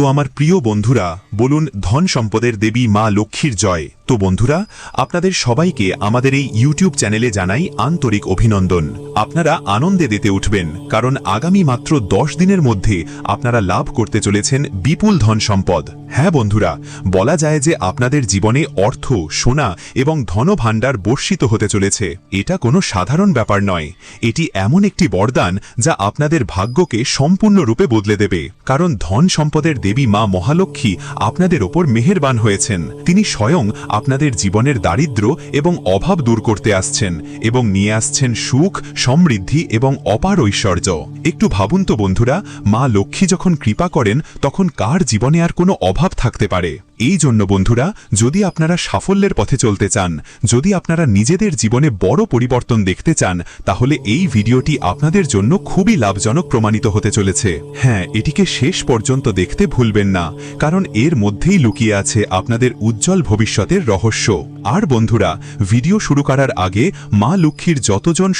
তো আমার প্রিয় বন্ধুরা, বলুন ধন সম্পদের দেবী মা লক্ষ্মীর জয়। তো বন্ধুরা, আপনাদের সবাইকে আমাদের এই ইউটিউব চ্যানেলে জানাই আন্তরিক অভিনন্দন। আপনারা আনন্দে দিতে উঠবেন, কারণ আগামী মাত্র দশ দিনের মধ্যে আপনারা লাভ করতে চলেছেন বিপুল ধন সম্পদ। হ্যাঁ বন্ধুরা, বলা যায় যে আপনাদের জীবনে অর্থ, সোনা এবং ধনভাণ্ডার বর্ষিত হতে চলেছে। এটা কোনো সাধারণ ব্যাপার নয়। এটি এমন একটি বরদান যা আপনাদের ভাগ্যকে সম্পূর্ণরূপে বদলে দেবে। কারণ ধন সম্পদের দেবী মা মহালক্ষ্মী আপনাদের ওপর মেহেরবান হয়েছেন। তিনি স্বয়ং আপনাদের জীবনের দারিদ্র্য এবং অভাব দূর করতে আসছেন এবং নিয়ে আসছেন সুখ সমৃদ্ধি এবং অপার ঐশ্বর্য। একটু ভাবুন তো বন্ধুরা, মা লক্ষ্মী যখন কৃপা করেন, তখন কার জীবনে আর কোনো অভাব থাকতে পারে? এই জন্য বন্ধুরা, যদি আপনারা সাফল্যের পথে চলতে চান, যদি আপনারা নিজেদের জীবনে বড় পরিবর্তন দেখতে চান, তাহলে এই ভিডিওটি আপনাদের জন্য খুবই লাভজনক প্রমাণিত হতে চলেছে। হ্যাঁ এটিকে শেষ পর্যন্ত দেখতে ভুলবেন না, কারণ এর মধ্যেই লুকিয়ে আছে আপনাদের উজ্জ্বল ভবিষ্যতের রহস্য। আর বন্ধুরা, ভিডিও শুরু করার আগে মা লক্ষ্মীর যতজন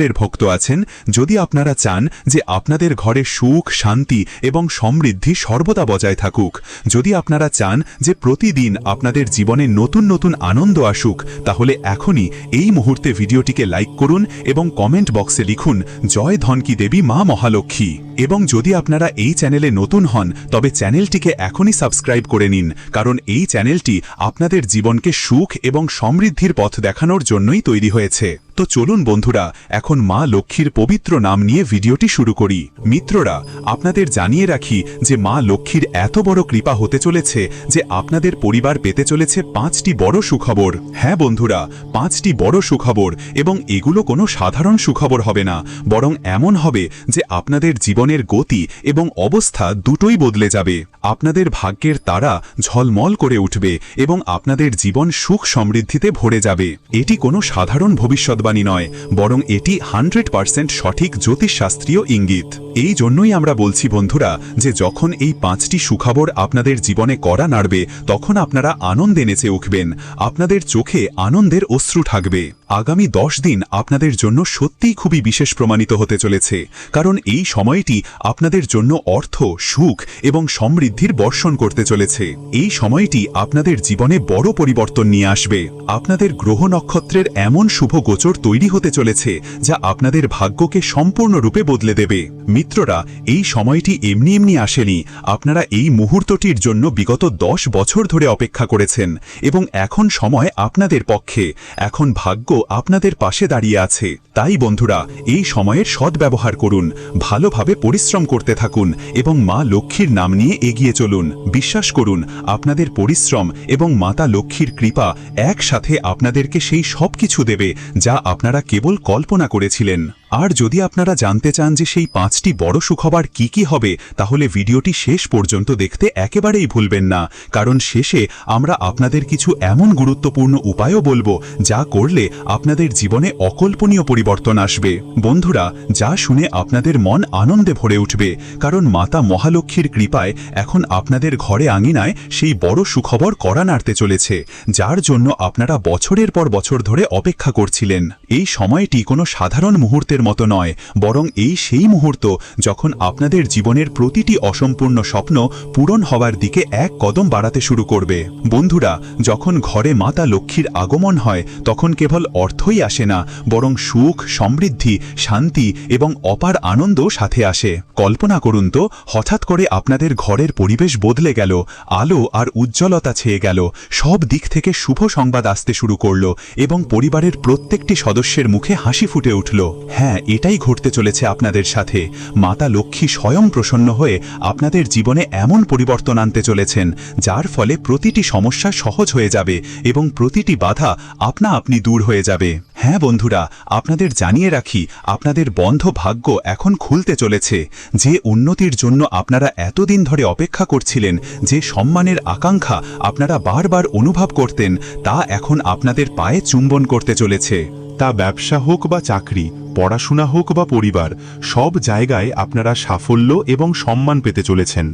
সত্যিকারের ভক্ত আছেন, যদি আপনারা চান যে আপনাদের ঘরে সুখ, শান্তি এবং সমৃদ্ধি সর্বদা বজায় থাকুক, যদি আপনারা চান যে প্রতিদিন আপনাদের জীবনে নতুন নতুন আনন্দ আসুক, তাহলে এখনই এই মুহূর্তে ভিডিওটিকে লাইক করুন এবং কমেন্ট বক্সে লিখুন, জয় ধনকি দেবী, মা মহালক্ষ্মী। এবং যদি আপনারা এই চ্যানেলে নতুন হন, তবে চ্যানেলটিকে এখনই সাবস্ক্রাইব করে নিন, কারণ এই চ্যানেলটি আপনাদের জীবনকে সুখ এবং সমৃদ্ধির পথ দেখানোর জন্যই তৈরি হয়েছে। তো চলুন বন্ধুরা, এখন মা লক্ষ্মীর পবিত্র নাম নিয়ে ভিডিওটি শুরু করি। মিত্ররা, আপনাদের জানিয়ে রাখি যে মা লক্ষ্মীর এত বড় কৃপা হতে চলেছে যে আপনাদের পরিবার পেতে চলেছে পাঁচটি বড় সুখবর। হ্যাঁ বন্ধুরা, পাঁচটি বড় সুখবর এবং এগুলো কোনো সাধারণ সুখবর হবে না, বরং এমন হবে যে আপনাদের জীবনের গতি এবং অবস্থা দুটোই বদলে যাবে। আপনাদের ভাগ্যের তারা ঝলমল করে উঠবে এবং আপনাদের জীবন সুখ সমৃদ্ধিতে ভরে যাবে। এটি কোনো সাধারণ ভবিষ্যৎবাণী নয় বরং এটি হান্ড্রেড পার্সেন্ট সঠিক জ্যোতিষশাস্ত্রীয় ইঙ্গিত। এই জন্যই আমরা বলছি, বন্ধুরা, যে যখন এই পাঁচটি সুখবর আপনাদের জীবনে করা নাড়বে, তখন আপনারা আনন্দে নেচে উঠবেন। আপনাদের চোখে আনন্দের অশ্রু থাকবে। আগামী দশ দিন আপনাদের জন্য সত্যিই খুবই বিশেষ প্রমাণিত হতে চলেছে। কারণ এই সময়টি আপনাদের জন্য অর্থ, সুখ এবং সমৃদ্ধির বর্ষণ করতে চলেছে। এই সময়টি আপনাদের জীবনে বড় পরিবর্তন নিয়ে আসবে। আপনাদের গ্রহ নক্ষত্রের এমন শুভ গোচর তৈরি হতে চলেছে, যা আপনাদের ভাগ্যকে সম্পূর্ণরূপে বদলে দেবে। মিত্ররা, এই সময়টি এমনি এমনি আসেনি। আপনারা এই মুহূর্তটির জন্য বিগত দশ বছর ধরে অপেক্ষা করেছেন এবং এখন সময় আপনাদের পক্ষে। এখন ভাগ্য আপনাদের পাশে দাঁড়িয়ে আছে। তাই বন্ধুরা, এই সময়ের সদ্ব্যবহার করুন, ভালোভাবে পরিশ্রম করতে থাকুন এবং মা লক্ষ্মীর নাম নিয়ে এগিয়ে চলুন। বিশ্বাস করুন, আপনাদের পরিশ্রম এবং মাতা লক্ষ্মীর কৃপা একসাথে আপনাদেরকে সেই সব কিছু দেবে যা আপনারা কেবল কল্পনা করেছিলেন। আর যদি আপনারা জানতে চান যে সেই পাঁচটি বড় সুখবর কি কি হবে, তাহলে ভিডিওটি শেষ পর্যন্ত দেখতে একেবারেই ভুলবেন না। কারণ শেষে আমরা আপনাদের কিছু এমন গুরুত্বপূর্ণ উপায়ও বলব, যা করলে আপনাদের জীবনে অকল্পনীয় পরিবর্তন আসবে। বন্ধুরা, যা শুনে আপনাদের মন আনন্দে ভরে উঠবে, কারণ মাতা মহালক্ষ্মীর কৃপায় এখন আপনাদের ঘরে আঙিনায় সেই বড় সুখবর করা নাড়তে চলেছে, যার জন্য আপনারা বছরের পর বছর ধরে অপেক্ষা করছিলেন। এই সময়টি কোনো সাধারণ মুহূর্তের মতো নয়, বরং এই সেই মুহূর্ত যখন আপনাদের জীবনের প্রতিটি অসম্পূর্ণ স্বপ্ন পূরণ হওয়ার দিকে এক কদম বাড়াতে শুরু করবে। বন্ধুরা, যখন ঘরে মাতা লক্ষ্মীর আগমন হয়, তখন কেবল অর্থই আসে না, বরং সুখ, সমৃদ্ধি, শান্তি এবং অপার আনন্দ সাথে আসে। কল্পনা করুন তো, হঠাৎ করে আপনাদের ঘরের পরিবেশ বদলে গেল, আলো আর উজ্জ্বলতা ছেয়ে গেল, সব দিক থেকে শুভ সংবাদ আসতে শুরু করল এবং পরিবারের প্রত্যেকটি সদস্যের মুখে হাসি ফুটে উঠল। হ্যাঁ এটাই ঘটতে চলেছে আপনাদের সাথে। মাতা লক্ষ্মী স্বয়ং প্রসন্ন হয়ে আপনাদের জীবনে এমন পরিবর্তন আনতে চলেছেন, যার ফলে প্রতিটি সমস্যা সহজ হয়ে যাবে এবং প্রতিটি বাধা আপনা আপনি দূর হয়ে যাবে। হ্যাঁ বন্ধুরা, আপনাদের জানিয়ে রাখি, আপনাদের বন্ধ ভাগ্য এখন খুলতে চলেছে, যে উন্নতির জন্য আপনারা এতদিন ধরে অপেক্ষা করছিলেন, যে সম্মানের আকাঙ্ক্ষা আপনারা বারবার অনুভব করতেন, তা এখন আপনাদের পায়ে চুম্বন করতে চলেছে। তা ব্যবসা হোক বা চাকরি পড়াশোনা হোক বা পরিবার, সব জায়গায় আপনারা সাফল্য এবং সম্মান পেতে চলেছেন।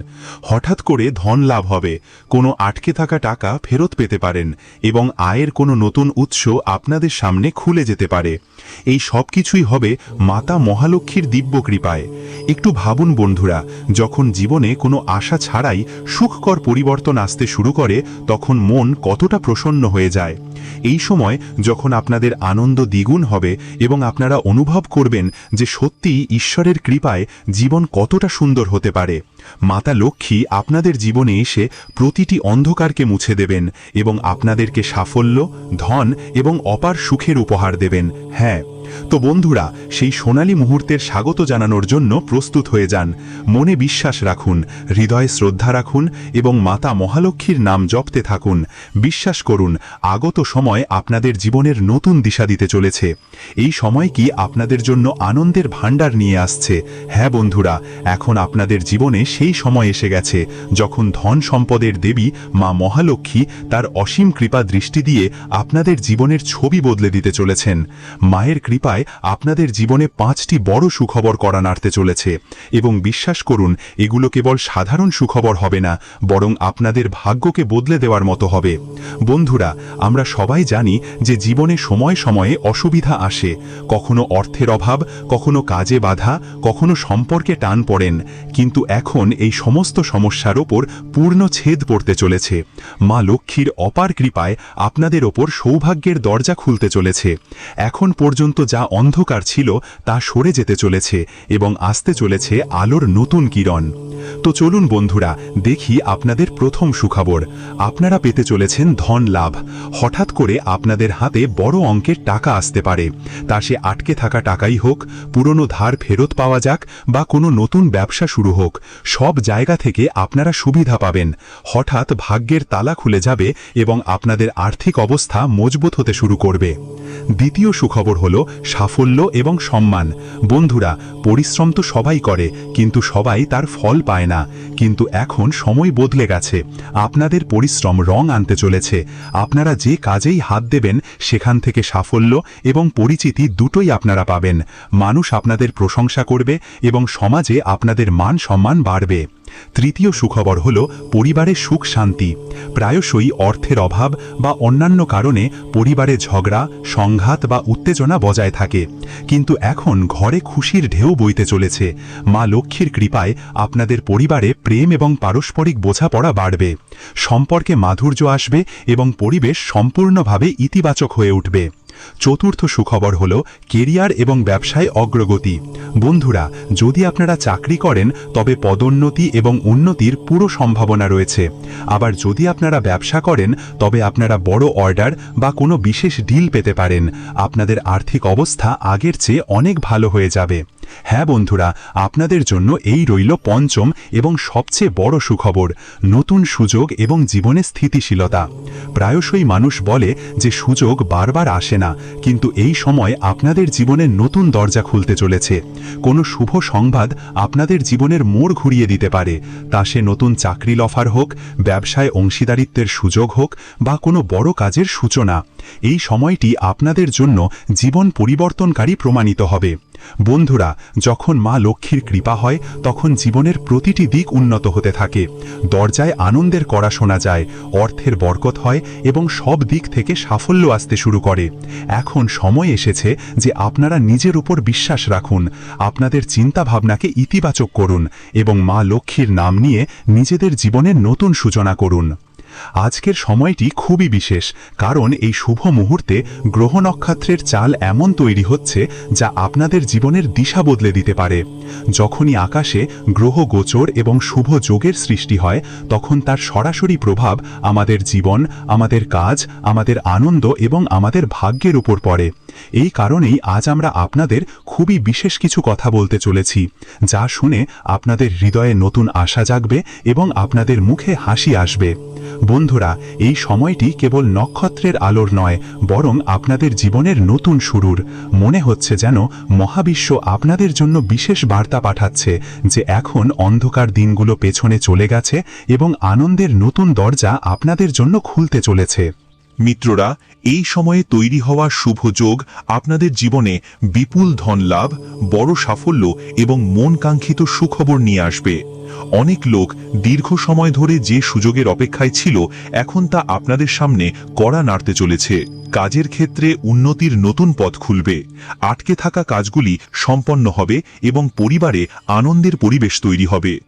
হঠাৎ করে ধন লাভ হবে, কোনো আটকে থাকা টাকা ফেরত পেতে পারেন এবং আয়ের কোনো নতুন উৎস আপনাদের সামনে খুলে যেতে পারে। এই সব কিছুই হবে মাতা মহালক্ষ্মীর দিব্য কৃপায়। একটু ভাবুন বন্ধুরা, যখন জীবনে কোনো আশা ছাড়াই সুখকর পরিবর্তন আসতে শুরু করে, তখন মন কতটা প্রসন্ন হয়ে যায়। এই সময় যখন আপনাদের আনন্দ দ্বিগুণ হবে এবং আপনারা অনুভব করবেন যে সত্যি ঈশ্বরের কৃপায় জীবন কতটা সুন্দর হতে পারে। মাতা লক্ষ্মী আপনাদের জীবনে এসে প্রতিটি অন্ধকারকে মুছে দেবেন এবং আপনাদেরকে সাফল্য, ধন এবং অপার সুখের উপহার দেবেন। হ্যাঁ তো বন্ধুরা, সেই সোনালী মুহূর্তের স্বাগত জানানোর জন্য প্রস্তুত হয়ে যান। মনে বিশ্বাস রাখুন, হৃদয়ে শ্রদ্ধা রাখুন এবং মাতা মহালক্ষ্মীর নাম জপতে থাকুন। বিশ্বাস করুন, আগত সময় আপনাদের জীবনের নতুন দিশা দিতে চলেছে। এই সময় কি আপনাদের জন্য আনন্দের ভাণ্ডার নিয়ে আসছে? হ্যাঁ বন্ধুরা, এখন আপনাদের জীবনে সেই সময় এসে গেছে, যখন ধন সম্পদের দেবী মা মহালক্ষ্মী তার অসীম কৃপা দৃষ্টি দিয়ে আপনাদের জীবনের ছবি বদলে দিতে চলেছেন। মায়ের কৃপায় আপনাদের জীবনে পাঁচটি বড় সুখবর করা নাড়তে চলেছে এবং বিশ্বাস করুন, এগুলো কেবল সাধারণ সুখবর হবে না, বরং আপনাদের ভাগ্যকে বদলে দেওয়ার মতো হবে। বন্ধুরা, আমরা সবাই জানি যে জীবনে সময় সময়ে অসুবিধা আসে, কখনো অর্থের অভাব, কখনো কাজে বাধা, কখনো সম্পর্কে টান পড়েন, কিন্তু এখন এই সমস্ত সমস্যার ওপর পূর্ণ ছেদ পড়তে চলেছে। মা লক্ষ্মীর অপার কৃপায় আপনাদের ওপর সৌভাগ্যের দরজা খুলতে চলেছে। এখন পর্যন্ত যা অন্ধকার ছিল তা সরে যেতে চলেছে এবং আসতে চলেছে আলোর নতুন কিরণ। তো চলুন বন্ধুরা, দেখি আপনাদের প্রথম সুখবর। আপনারা পেতে চলেছেন ধন লাভ। হঠাৎ করে আপনাদের হাতে বড় অঙ্কের টাকা আসতে পারে। তা সে আটকে থাকা টাকাই হোক, পুরনো ধার ফেরত পাওয়া যাক বা কোনো নতুন ব্যবসা শুরু হোক, সব জায়গা থেকে আপনারা সুবিধা পাবেন। হঠাৎ ভাগ্যের তালা খুলে যাবে এবং আপনাদের আর্থিক অবস্থা মজবুত হতে শুরু করবে। দ্বিতীয় সুখবর হল সাফল্য এবং সম্মান। বন্ধুরা, পরিশ্রম তো সবাই করে, কিন্তু সবাই তার ফল পায় না। কিন্তু এখন সময় বদলে গেছে। আপনাদের পরিশ্রম রং আনতে চলেছে। আপনারা যে কাজেই হাত দেবেন, সেখান থেকে সাফল্য এবং পরিচিতি দুটোই আপনারা পাবেন। মানুষ আপনাদের প্রশংসা করবে এবং সমাজে আপনাদের মান সম্মান বাড়বে। তৃতীয় সুখবর হল পরিবারের সুখ শান্তি। প্রায়শই অর্থের অভাব বা অন্যান্য কারণে পরিবারে ঝগড়া, সংঘাত বা উত্তেজনা বজায় থাকে। কিন্তু এখন ঘরে খুশির ঢেউ বইতে চলেছে। মা লক্ষ্মীর কৃপায় আপনাদের পরিবারে প্রেম এবং পারস্পরিক বোঝাপড়া বাড়বে। সম্পর্কে মাধুর্য আসবে এবং পরিবেশ সম্পূর্ণভাবে ইতিবাচক হয়ে উঠবে। চতুর্থ সুখবর হল কেরিয়ার এবং ব্যবসায় অগ্রগতি। বন্ধুরা, যদি আপনারা চাকরি করেন, তবে পদোন্নতি এবং উন্নতির পুরো সম্ভাবনা রয়েছে। আবার যদি আপনারা ব্যবসা করেন, তবে আপনারা বড় অর্ডার বা কোনো বিশেষ ডিল পেতে পারেন। আপনাদের আর্থিক অবস্থা আগের চেয়ে অনেক ভালো হয়ে যাবে। হ্যাঁ বন্ধুরা, আপনাদের জন্য এই রইল পঞ্চম এবং সবচেয়ে বড় সুখবর, নতুন সুযোগ এবং জীবনে স্থিতিশীলতা। প্রায়শই মানুষ বলে যে সুযোগ বারবার আসে না, কিন্তু এই সময় আপনাদের জীবনের নতুন দরজা খুলতে চলেছে। কোনো শুভ সংবাদ আপনাদের জীবনের মোড় ঘুরিয়ে দিতে পারে, তা সে নতুন চাকরির অফার হোক, ব্যবসায় অংশীদারিত্বের সুযোগ হোক বা কোনো বড় কাজের সূচনা। এই সময়টি আপনাদের জন্য জীবন পরিবর্তনকারী প্রমাণিত হবে। বন্ধুরা, যখন মা লক্ষ্মীর কৃপা হয়, তখন জীবনের প্রতিটি দিক উন্নত হতে থাকে। দরজায় আনন্দের করা শোনা যায়, অর্থের বরকত হয় এবং সব দিক থেকে সাফল্য আসতে শুরু করে। এখন সময় এসেছে যে আপনারা নিজের উপর বিশ্বাস রাখুন, আপনাদের চিন্তাভাবনাকে ইতিবাচক করুন এবং মা লক্ষ্মীর নাম নিয়ে নিজেদের জীবনের নতুন সূচনা করুন। আজকের সময়টি খুবই বিশেষ, কারণ এই শুভ মুহূর্তে গ্রহ নক্ষত্রের চাল এমন তৈরি হচ্ছে যা আপনাদের জীবনের দিশা বদলে দিতে পারে। যখনই আকাশে গ্রহ গোচর এবং শুভ যোগের সৃষ্টি হয়, তখন তার সরাসরি প্রভাব আমাদের জীবন, আমাদের কাজ, আমাদের আনন্দ এবং আমাদের ভাগ্যের উপর পড়ে। এই কারণেই আজ আমরা আপনাদের খুবই বিশেষ কিছু কথা বলতে চলেছি, যা শুনে আপনাদের হৃদয়ে নতুন আশা জাগবে এবং আপনাদের মুখে হাসি আসবে। বন্ধুরা, এই সময়টি কেবল নক্ষত্রের আলোর নয়, বরং আপনাদের জীবনের নতুন শুরুর। মনে হচ্ছে যেন মহাবিশ্ব আপনাদের জন্য বিশেষ বার্তা পাঠাচ্ছে যে এখন অন্ধকার দিনগুলো পেছনে চলে গেছে এবং আনন্দের নতুন দরজা আপনাদের জন্য খুলতে চলেছে। মিত্ররা, এই সময়ে তৈরি হওয়া শুভ যোগ আপনাদের জীবনে বিপুল ধন লাভ, বড় সাফল্য এবং মন কাঙ্ক্ষিত সুখবর নিয়ে আসবে। অনেক লোক দীর্ঘ সময় ধরে যে সুযোগের অপেক্ষায় ছিল, এখন তা আপনাদের সামনে কড়া নাড়তে চলেছে। কাজের ক্ষেত্রে উন্নতির নতুন পথ খুলবে। আটকে থাকা কাজগুলি সম্পন্ন হবে এবং পরিবারে আনন্দের পরিবেশ তৈরি হবে।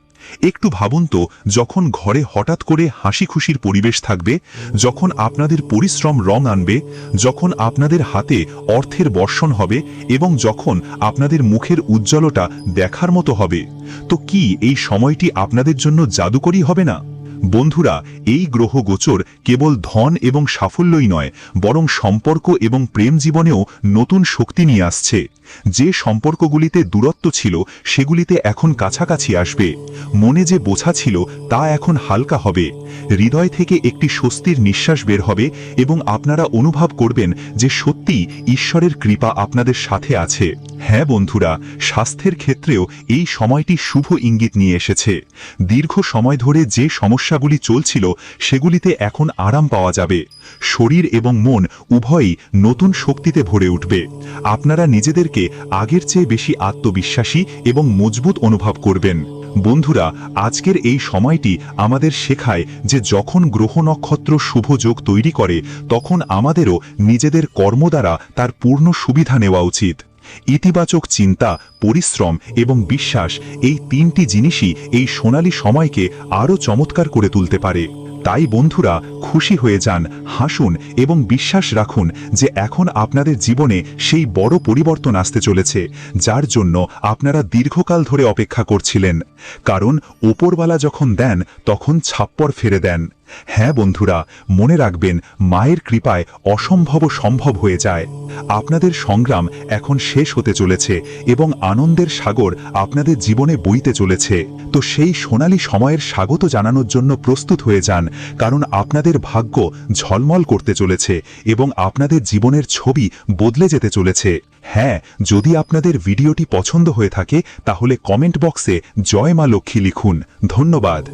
একটু ভাবুন তো, যখন ঘরে হঠাৎ করে হাসি খুশির পরিবেশ থাকবে, যখন আপনাদের পরিশ্রম রং আনবে, যখন আপনাদের হাতে অর্থের বর্ষণ হবে এবং যখন আপনাদের মুখের উজ্জ্বলতা দেখার মতো হবে, তো কি এই সময়টি আপনাদের জন্য জাদুকরী হবে না? বন্ধুরা, এই গ্রহ গোচর কেবল ধন এবং সাফল্যই নয়, বরং সম্পর্ক এবং প্রেম জীবনেও নতুন শক্তি নিয়ে আসছে। যে সম্পর্কগুলিতে দূরত্ব ছিল, সেগুলিতে এখন কাছাকাছি আসবে। মনে যে বোঝা ছিল, তা এখন হালকা হবে। হৃদয় থেকে একটি স্বস্তির নিঃশ্বাস বের হবে এবং আপনারা অনুভব করবেন যে সত্যি ঈশ্বরের কৃপা আপনাদের সাথে আছে। হ্যাঁ বন্ধুরা, স্বাস্থ্যের ক্ষেত্রেও এই সময়টি শুভ ইঙ্গিত নিয়ে এসেছে। দীর্ঘ সময় ধরে যে সমস্যাগুলি চলছিল, সেগুলিতে এখন আরাম পাওয়া যাবে। শরীর এবং মন উভয়ই নতুন শক্তিতে ভরে উঠবে। আপনারা নিজেদেরকে আগের চেয়ে বেশি আত্মবিশ্বাসী এবং মজবুত অনুভব করবেন। বন্ধুরা, আজকের এই সময়টি আমাদের শেখায় যে যখন গ্রহ নক্ষত্র শুভ যোগ তৈরি করে, তখন আমাদেরও নিজেদের কর্ম দ্বারা তার পূর্ণ সুবিধা নেওয়া উচিত। ইতিবাচক চিন্তা, পরিশ্রম এবং বিশ্বাস এই তিনটি জিনিসই এই সোনালী সময়কে আরও চমৎকার করে তুলতে পারে। তাই বন্ধুরা খুশি হয়ে যান, হাসুন এবং বিশ্বাস রাখুন যে এখন আপনাদের জীবনে সেই বড় পরিবর্তন আসতে চলেছে, যার জন্য আপনারা দীর্ঘকাল ধরে অপেক্ষা করছিলেন। কারণ ওপরওয়ালা যখন দেন, তখন ছাপ্পর ফেরে দেন। হ্যাঁ বন্ধুরা, মনে রাখবেন, মায়ের কৃপায় অসম্ভব সম্ভব হয়ে যায়। আপনাদের সংগ্রাম এখন শেষ হতে চলেছে এবং আনন্দের সাগর আপনাদের জীবনে বইতে চলেছে। তো সেই সোনালী সময়ের স্বাগত জানানোর জন্য প্রস্তুত হয়ে যান, কারণ আপনাদের ভাগ্য ঝলমল করতে চলেছে এবং আপনাদের জীবনের ছবি বদলে যেতে চলেছে। হ্যাঁ যদি আপনাদের ভিডিওটি পছন্দ হয়ে থাকে, তাহলে কমেন্ট বক্সে জয় মা লক্ষ্মী লিখুন। ধন্যবাদ।